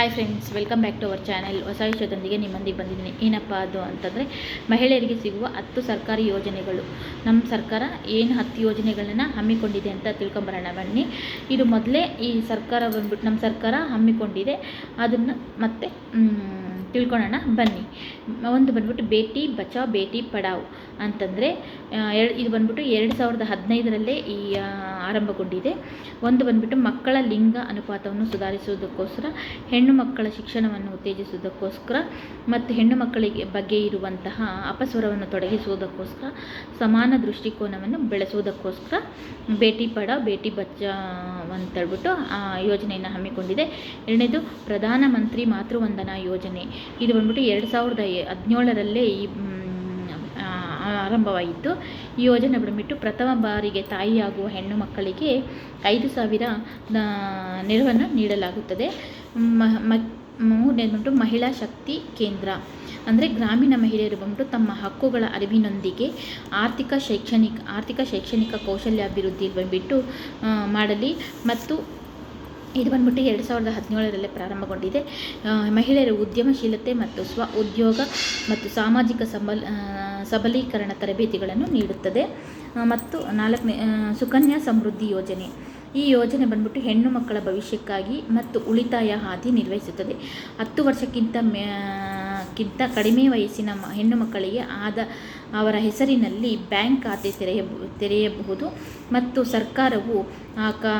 Hi friends welcome back to our channel ಹೊಸ ವಿಷಯದೊಂದಿಗೆ ನಿಮ್ಮೊಂದಿಗೆ ಬಂದಿದ್ದೀನಿ. ಏನಪ್ಪ ಅದು ಅಂತಂದರೆ, ಮಹಿಳೆಯರಿಗೆ ಸಿಗುವ ಹತ್ತು ಸರ್ಕಾರಿ ಯೋಜನೆಗಳು. ನಮ್ಮ ಸರ್ಕಾರ ಏನು ಹತ್ತು ಯೋಜನೆಗಳನ್ನು ಹಮ್ಮಿಕೊಂಡಿದೆ ಅಂತ ತಿಳ್ಕೊಂಬರೋಣ. ಬನ್ನಿ, ಇದು ಮೊದಲೇ ಈ ಸರ್ಕಾರ ಬಂದ್ಬಿಟ್ಟು ನಮ್ಮ ಸರ್ಕಾರ ಹಮ್ಮಿಕೊಂಡಿದೆ. ಅದನ್ನು ಮತ್ತೆ ತಿಳ್ಕೊಳ್ಳೋಣ ಬನ್ನಿ. ಒಂದು ಬಂದ್ಬಿಟ್ಟು ಬೇಟಿ ಬಚಾವ್, ಬೇಟಿ ಪಡಾವ್ ಅಂತಂದರೆ ಎರಡು, ಇದು ಬಂದ್ಬಿಟ್ಟು ಎರಡು ಸಾವಿರದ ಹದಿನೈದರಲ್ಲೇ ಈ ಆರಂಭಗೊಂಡಿದೆ. ಒಂದು ಬಂದ್ಬಿಟ್ಟು ಮಕ್ಕಳ ಲಿಂಗ ಅನುಪಾತವನ್ನು ಸುಧಾರಿಸುವುದಕ್ಕೋಸ್ಕರ, ಹೆಣ್ಣು ಮಕ್ಕಳ ಶಿಕ್ಷಣವನ್ನು ಉತ್ತೇಜಿಸುವುದಕ್ಕೋಸ್ಕರ ಮತ್ತು ಹೆಣ್ಣು ಮಕ್ಕಳಿಗೆ ಬಗ್ಗೆ ಇರುವಂತಹ ಅಪಸ್ವರವನ್ನು ತೊಡಗಿಸುವುದಕ್ಕೋಸ್ಕರ, ಸಮಾನ ದೃಷ್ಟಿಕೋನವನ್ನು ಬೆಳೆಸುವುದಕ್ಕೋಸ್ಕರ ಬೇಟಿ ಪಡಾವ್, ಬೇಟಿ ಬಚಾವ್ ಅಂತೇಳ್ಬಿಟ್ಟು, ಆ, ಯೋಜನೆಯನ್ನು ಹಮ್ಮಿಕೊಂಡಿದೆ. ಎರಡನೇದು ಪ್ರಧಾನಮಂತ್ರಿ ಮಾತೃವಂದನಾ ಯೋಜನೆ. ಇದು ಬಂದ್ಬಿಟ್ಟು ಎರಡು ಸಾವಿರದ ಹದಿನೇಳರಲ್ಲೇ ಈ ಆರಂಭವಾಯಿತು. ಈ ಯೋಜನೆ ಬಂದ್ಬಿಟ್ಟು ಪ್ರಥಮ ಬಾರಿಗೆ ತಾಯಿಯಾಗುವ ಹೆಣ್ಣು ಮಕ್ಕಳಿಗೆ ಐದು ಸಾವಿರ ನೆರವನ್ನು ನೀಡಲಾಗುತ್ತದೆ. ಮೂರನೇದ್ಬಿಟ್ಟು ಬಂದ್ಬಿಟ್ಟು ಮಹಿಳಾ ಶಕ್ತಿ ಕೇಂದ್ರ. ಅಂದರೆ ಗ್ರಾಮೀಣ ಮಹಿಳೆಯರು ಬಂದ್ಬಿಟ್ಟು ತಮ್ಮ ಹಕ್ಕುಗಳ ಅರಿವಿನೊಂದಿಗೆ ಆರ್ಥಿಕ ಶೈಕ್ಷಣಿಕ ಆರ್ಥಿಕ ಶೈಕ್ಷಣಿಕ ಕೌಶಲ್ಯಾಭಿವೃದ್ಧಿ ಬಂದ್ಬಿಟ್ಟು ಆ, ಮಾಡಲಿ. ಮತ್ತು ಇದು ಬಂದ್ಬಿಟ್ಟು ಎರಡು ಸಾವಿರದ ಹದಿನೇಳರಲ್ಲೇ ಪ್ರಾರಂಭಗೊಂಡಿದೆ. ಮಹಿಳೆಯರ ಉದ್ಯಮಶೀಲತೆ ಮತ್ತು ಸ್ವ ಉದ್ಯೋಗ ಮತ್ತು ಸಾಮಾಜಿಕ ಸಬಲ್ ಸಬಲೀಕರಣ ತರಬೇತಿಗಳನ್ನು ನೀಡುತ್ತದೆ. ಮತ್ತು ನಾಲ್ಕನೇ ಸುಕನ್ಯಾ ಸಮೃದ್ಧಿ ಯೋಜನೆ. ಈ ಯೋಜನೆ ಬಂದ್ಬಿಟ್ಟು ಹೆಣ್ಣು ಮಕ್ಕಳ ಭವಿಷ್ಯಕ್ಕಾಗಿ ಮತ್ತು ಉಳಿತಾಯ ಹಾದಿ ನಿರ್ವಹಿಸುತ್ತದೆ. ಹತ್ತು ವರ್ಷಕ್ಕಿಂತ ಕ್ಕಿಂತ ಕಡಿಮೆ ವಯಸ್ಸಿನ ಹೆಣ್ಣು ಮಕ್ಕಳಿಗೆ ಆದ, ಅವರ ಹೆಸರಿನಲ್ಲಿ ಬ್ಯಾಂಕ್ ಖಾತೆ ತೆರೆಯ ತೆರೆಯಬಹುದು. ಮತ್ತು ಸರ್ಕಾರವು ಆ ಕಾ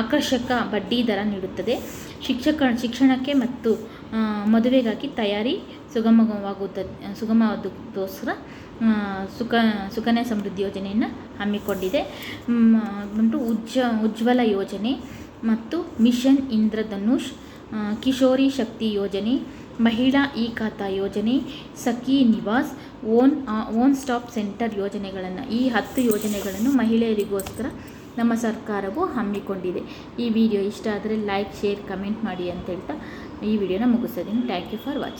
ಆಕರ್ಷಕ ಬಡ್ಡಿ ದರ ನೀಡುತ್ತದೆ. ಶಿಕ್ಷಕ, ಶಿಕ್ಷಣಕ್ಕೆ ಮತ್ತು ಮದುವೆಗಾಗಿ ತಯಾರಿ ಸುಗಮವಾಗುತ್ತ ಸುಗಮವಾದಕ್ಕೋಸ್ಕರ ಸುಕ ಸುಕನ್ಯಾ ಸಮೃದ್ಧಿ ಯೋಜನೆಯನ್ನು ಹಮ್ಮಿಕೊಂಡಿದೆ. ಬಂದು ಉಜ್ಜ, ಉಜ್ವಲ ಯೋಜನೆ ಮತ್ತು ಮಿಷನ್ ಇಂದ್ರಧನುಷ್ ಕಿಶೋರಿ ಶಕ್ತಿ ಯೋಜನೆ, ಮಹಿಳಾ ಇ ಖಾತಾ ಯೋಜನೆ, Sakhi Niwas, one one stop centre ಯೋಜನೆಗಳನ್ನು, ಈ ಹತ್ತು ಯೋಜನೆಗಳನ್ನು ಮಹಿಳೆಯರಿಗೋಸ್ಕರ ನಮ್ಮ ಸರ್ಕಾರವು ಹಮ್ಮಿಕೊಂಡಿದೆ. ಈ ವಿಡಿಯೋ ಇಷ್ಟ ಆದರೆ ಲೈಕ್ ಶೇರ್ ಕಮೆಂಟ್ ಮಾಡಿ ಅಂತ ಹೇಳ್ತಾ ಈ ವಿಡಿಯೋನ ಮುಗಿಸ್ತಿದ್ದೀನಿ ಥ್ಯಾಂಕ್ ಯು ಫಾರ್ ವಾಚಿಂಗ್